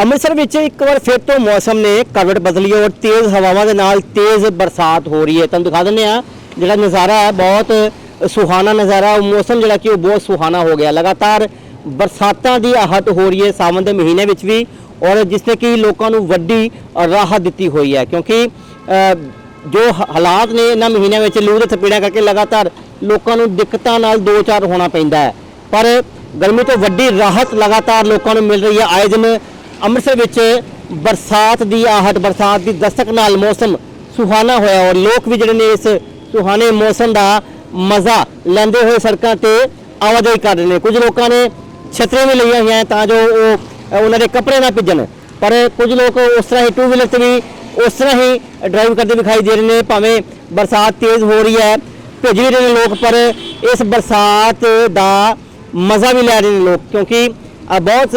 ਅੰਮ੍ਰਿਤਸਰ ਵਿੱਚ ਇੱਕ ਵਾਰ ਫਿਰ ਤੋਂ ਮੌਸਮ ਨੇ ਕਰਵਟ ਬਦਲੀ ਔਰ ਤੇਜ਼ ਹਵਾਵਾਂ ਦੇ ਨਾਲ ਤੇਜ਼ ਬਰਸਾਤ ਹੋ ਰਹੀ ਹੈ। ਤੁਹਾਨੂੰ ਦਿਖਾ ਦਿੰਦੇ ਆ ਜਿਹੜਾ ਨਜ਼ਾਰਾ ਹੈ, ਬਹੁਤ ਸੁਹਾਣਾ ਨਜ਼ਾਰਾ ਉਹ ਮੌਸਮ ਜਿਹੜਾ ਕਿ ਉਹ ਬਹੁਤ ਸੁਹਾਣਾ ਹੋ ਗਿਆ। ਲਗਾਤਾਰ ਬਰਸਾਤਾਂ ਦੀ ਆਹਟ ਹੋ ਰਹੀ ਹੈ ਸਾਵਣ ਦੇ ਮਹੀਨੇ ਵਿੱਚ ਵੀ ਔਰ ਜਿਸ ਨੇ ਕਿ ਲੋਕਾਂ ਨੂੰ ਵੱਡੀ ਰਾਹਤ ਦਿੱਤੀ ਹੋਈ ਹੈ। ਕਿਉਂਕਿ ਜੋ ਹਾਲਾਤ ਨੇ ਇਹਨਾਂ ਮਹੀਨਿਆਂ ਵਿੱਚ ਲੂ ਦੇ ਥਪੇੜਿਆਂ ਕਰਕੇ ਲਗਾਤਾਰ ਲੋਕਾਂ ਨੂੰ ਦਿੱਕਤਾਂ ਨਾਲ ਦੋ ਚਾਰ ਹੋਣਾ ਪੈਂਦਾ ਹੈ। ਪਰ ਗਰਮੀ ਤੋਂ ਵੱਡੀ ਰਾਹਤ ਲਗਾਤਾਰ ਲੋਕਾਂ ਨੂੰ ਮਿਲ ਰਹੀ ਹੈ। ਆਏ ਦਿਨ ਅੰਮ੍ਰਿਤਸਰ ਵਿੱਚ ਬਰਸਾਤ ਦੀ ਆਹਟ, ਬਰਸਾਤ ਦੀ ਦਸਤਕ ਨਾਲ ਮੌਸਮ ਸੁਹਾਣਾ ਹੋਇਆ ਔਰ ਲੋਕ ਵੀ ਜਿਹੜੇ ਨੇ ਇਸ ਸੁਹਾਣੇ ਮੌਸਮ ਦਾ ਮਜ਼ਾ ਲੈਂਦੇ ਹੋਏ ਸੜਕਾਂ ਤੇ ਆਵਾਜਾਈ ਕਰ ਰਹੇ ਨੇ। ਕੁਝ ਲੋਕਾਂ ਨੇ ਛਤਰੀਆਂ ਵੀ ਲਈਆਂ ਹੋਈਆਂ ਤਾਂ ਜੋ ਉਹ ਉਹਨਾਂ ਦੇ ਕੱਪੜੇ ਨਾ ਭਿੱਜਣ। ਪਰ ਕੁਝ ਲੋਕ ਉਸ ਤਰ੍ਹਾਂ ਹੀ ਟੂ ਵੀਲਰ ਤੇ ਵੀ ਉਸ ਤਰ੍ਹਾਂ ਹੀ ਡਰਾਈਵ ਕਰਦੇ ਵਿਖਾਈ ਦੇ ਰਹੇ ਨੇ, ਭਾਵੇਂ ਬਰਸਾਤ ਤੇਜ਼ ਹੋ ਰਹੀ ਹੈ, ਭਿੱਜ ਵੀ ਰਹੇ ਨੇ ਲੋਕ, ਪਰ ਇਸ ਬਰਸਾਤ ਦਾ ਮਜ਼ਾ ਵੀ ਲੈ ਰਹੇ ਨੇ ਲੋਕ ਕਿਉਂਕਿ ਬਹੁਤ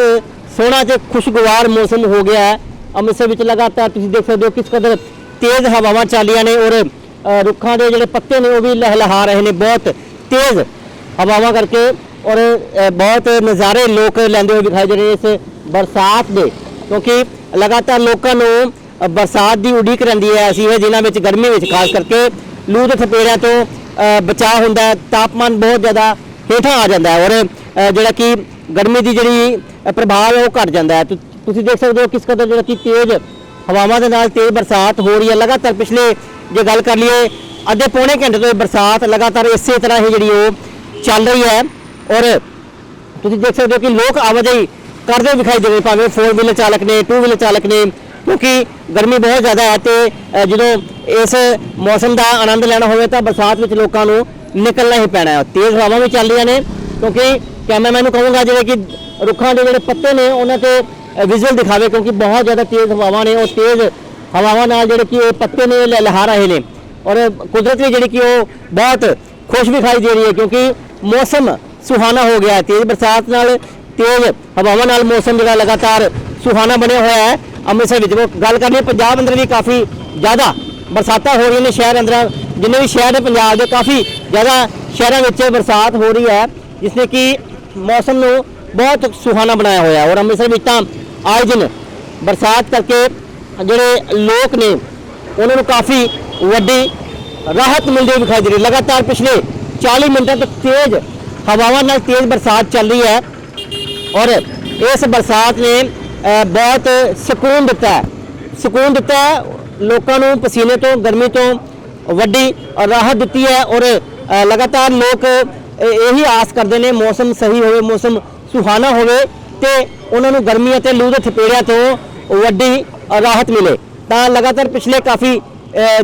ਸੋਹਣਾ ਤੇ ਖੁਸ਼ਗਵਾਰ ਮੌਸਮ ਹੋ ਗਿਆ ਹੈ। ਅੰਮ੍ਰਿਤਸਰ ਵਿੱਚ ਲਗਾਤਾਰ ਤੁਸੀਂ ਦੇਖ ਸਕਦੇ ਹੋ ਕਿਸ ਕਦਰ ਤੇਜ਼ ਹਵਾਵਾਂ ਚੱਲੀਆਂ ਨੇ ਔਰ ਰੁੱਖਾਂ ਦੇ ਜਿਹੜੇ ਪੱਤੇ ਨੇ ਉਹ ਵੀ ਲਹਿਲਹਾ ਰਹੇ ਨੇ। ਬਹੁਤ ਤੇਜ਼ ਹਵਾਵਾਂ ਕਰਕੇ ਔਰ ਬਹੁਤ ਨਜ਼ਾਰੇ ਲੋਕ ਲੈਂਦੇ ਹੋਏ ਦਿਖਾਈ ਦੇ ਰਹੇ ਇਸ ਬਰਸਾਤ ਦੇ। ਕਿਉਂਕਿ ਲਗਾਤਾਰ ਲੋਕਾਂ ਨੂੰ ਬਰਸਾਤ ਦੀ ਉਡੀਕ ਰਹਿੰਦੀ ਹੈ ਅਸੀਂ ਇਹ ਦਿਨਾਂ ਵਿੱਚ ਗਰਮੀ ਵਿੱਚ ਖਾਸ ਕਰਕੇ ਲੂ ਦੇ ਥਪੇੜਿਆਂ ਤੋਂ ਬਚਾਅ ਹੁੰਦਾ ਤਾਪਮਾਨ ਬਹੁਤ ਜ਼ਿਆਦਾ ਹੇਠਾਂ ਆ ਜਾਂਦਾ ਔਰ ਜਿਹੜਾ ਕਿ ਗਰਮੀ ਦੀ ਜਿਹੜੀ ਪ੍ਰਭਾਵ ਹੈ ਉਹ ਘਟ ਜਾਂਦਾ ਹੈ। ਤੁ- ਤੁਸੀਂ ਦੇਖ ਸਕਦੇ ਹੋ ਕਿਸ ਕਦਰ ਜਿਹੜਾ ਕਿ ਤੇਜ਼ ਹਵਾਵਾਂ ਦੇ ਨਾਲ ਤੇਜ਼ ਬਰਸਾਤ ਹੋ ਰਹੀ ਹੈ। ਲਗਾਤਾਰ ਪਿਛਲੇ ਜੇ ਗੱਲ ਕਰ ਲਈਏ, ਅੱਧੇ ਪੌਣੇ ਘੰਟੇ ਤੋਂ ਇਹ ਬਰਸਾਤ ਲਗਾਤਾਰ ਇਸੇ ਤਰ੍ਹਾਂ ਹੀ ਜਿਹੜੀ ਉਹ ਚੱਲ ਰਹੀ ਹੈ। ਔਰ ਤੁਸੀਂ ਦੇਖ ਸਕਦੇ ਹੋ ਕਿ ਲੋਕ ਆਵਾਜਾਈ ਕਰਦੇ ਵਿਖਾਈ ਦੇ ਰਹੇ ਭਾਵੇਂ 4 ਵੀਲਰ ਚਾਲਕ ਨੇ 2 ਵੀਲਰ ਚਾਲਕ ਨੇ, ਕਿਉਂਕਿ ਗਰਮੀ ਬਹੁਤ ਜ਼ਿਆਦਾ ਹੈ ਤੇ ਜਦੋਂ ਇਸ ਮੌਸਮ ਦਾ ਆਨੰਦ ਲੈਣਾ ਹੋਵੇ ਤਾਂ ਬਰਸਾਤ ਵਿੱਚ ਲੋਕਾਂ ਨੂੰ ਨਿਕਲਣਾ ਹੀ ਪੈਣਾ ਹੈ। ਤੇਜ਼ ਹਵਾਵਾਂ ਵੀ ਚੱਲ ਰਹੀਆਂ ਨੇ, ਕਿਉਂਕਿ ਕੈਮਰਾਮੈਨ ਨੂੰ ਕਹੂੰਗਾ ਜਿਵੇਂ ਕਿ ਰੁੱਖਾਂ ਦੇ ਜਿਹੜੇ ਪੱਤੇ ਨੇ, ਉਹਨਾਂ ਤੇ ਵਿਜ਼ੂਅਲ ਦਿਖਾਵੇ ਕਿਉਂਕਿ ਬਹੁਤ ਜ਼ਿਆਦਾ ਤੇਜ਼ ਹਵਾਵਾਂ ਨੇ, ਉਹ ਤੇਜ਼ ਹਵਾਵਾਂ ਨਾਲ ਜਿਹੜੇ ਕਿ ਇਹ ਪੱਤੇ ਨੇ ਇਹ ਲਹਿਰਾ ਰਹੇ ਨੇ। ਔਰ ਕੁਦਰਤ ਵੀ ਜਿਹੜੀ ਕਿ ਉਹ ਬਹੁਤ ਖੁਸ਼ ਵਿਖਾਈ ਦੇ ਰਹੀ ਹੈ ਕਿਉਂਕਿ ਮੌਸਮ ਸੁਹਾਣਾ ਹੋ ਗਿਆ ਹੈ। ਤੇਜ਼ ਬਰਸਾਤ ਨਾਲ, ਤੇਜ਼ ਹਵਾਵਾਂ ਨਾਲ ਮੌਸਮ ਜਿਹੜਾ ਲਗਾਤਾਰ ਸੁਹਾਣਾ ਬਣਿਆ ਹੋਇਆ ਹੈ। ਅੰਮ੍ਰਿਤਸਰ ਵਿੱਚ ਉਹ ਗੱਲ ਕਰਨੀ ਪੰਜਾਬ ਅੰਦਰ ਵੀ ਕਾਫੀ ਜ਼ਿਆਦਾ ਬਰਸਾਤਾਂ ਹੋ ਰਹੀਆਂ ਨੇ ਸ਼ਹਿਰ ਅੰਦਰ। ਜਿੰਨੇ ਵੀ ਸ਼ਹਿਰ ਨੇ ਪੰਜਾਬ ਦੇ, ਕਾਫੀ ਜ਼ਿਆਦਾ ਸ਼ਹਿਰਾਂ ਵਿੱਚ ਬਰਸਾਤ ਹੋ ਰਹੀ ਹੈ, ਜਿਸ ਨੇ ਕਿ ਮੌਸਮ ਨੂੰ ਬਹੁਤ ਸੁਹਾਣਾ ਬਣਾਇਆ ਹੋਇਆ ਔਰ ਅੰਮ੍ਰਿਤਸਰ ਵਿੱਚ ਤਾਂ ਆਏ ਦਿਨ ਬਰਸਾਤ ਕਰਕੇ ਜਿਹੜੇ ਲੋਕ ਨੇ, ਉਹਨਾਂ ਨੂੰ ਕਾਫੀ ਵੱਡੀ ਰਾਹਤ ਮਿਲਦੀ ਵਿਖਾਈ ਦੇ ਰਹੀ ਲਗਾਤਾਰ ਪਿਛਲੇ 40 ਮਿੰਟਾਂ ਤੋਂ ਤੇਜ਼ ਹਵਾਵਾਂ ਨਾਲ ਤੇਜ਼ ਬਰਸਾਤ ਚੱਲ ਰਹੀ ਹੈ ਔਰ ਇਸ ਬਰਸਾਤ ਨੇ ਬਹੁਤ ਸਕੂਨ ਦਿੱਤਾ ਹੈ। ਸਕੂਨ ਦਿੱਤਾ ਹੈ, ਲੋਕਾਂ ਨੂੰ ਪਸੀਨੇ ਤੋਂ, ਗਰਮੀ ਤੋਂ ਵੱਡੀ ਰਾਹਤ ਦਿੱਤੀ ਹੈ ਔਰ ਲਗਾਤਾਰ ਲੋਕ ਇਹੀ ਆਸ ਕਰਦੇ ਨੇ, ਮੌਸਮ ਸਹੀ ਹੋਵੇ, ਮੌਸਮ ਸੁਹਾਣਾ ਹੋਵੇ ਤੇ ਉਹਨਾਂ ਨੂੰ ਗਰਮੀ ਅਤੇ ਲੂ ਦੇ ਥਪੇੜਿਆਂ ਤੋਂ ਵੱਡੀ ਰਾਹਤ ਮਿਲੇ। ਤਾਂ ਲਗਾਤਾਰ ਪਿਛਲੇ ਕਾਫੀ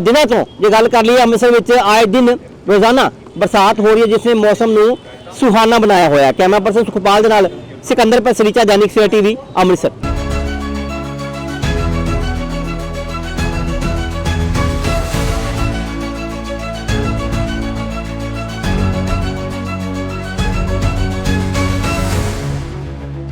ਦਿਨਾਂ ਤੋਂ ਜੇ ਗੱਲ ਕਰ ਲਈਏ, ਅੰਮ੍ਰਿਤਸਰ ਵਿੱਚ ਆਏ ਦਿਨ ਰੋਜ਼ਾਨਾ ਬਰਸਾਤ ਹੋ ਰਹੀ ਹੈ, ਜਿਸ ਨੇ ਮੌਸਮ ਨੂੰ ਸੁਹਾਣਾ ਬਣਾਇਆ ਹੋਇਆ ਕੈਮਰਾ ਪਰਸਨ ਸੁਖਪਾਲ ਦੇ ਨਾਲ ਸਿਕੰਦਰ, ਪਰ ਸਰੀਚਾ, ਦੈਨਿਕ ਸਵੇਰਾ ਟੀਵੀ, ਅੰਮ੍ਰਿਤਸਰ।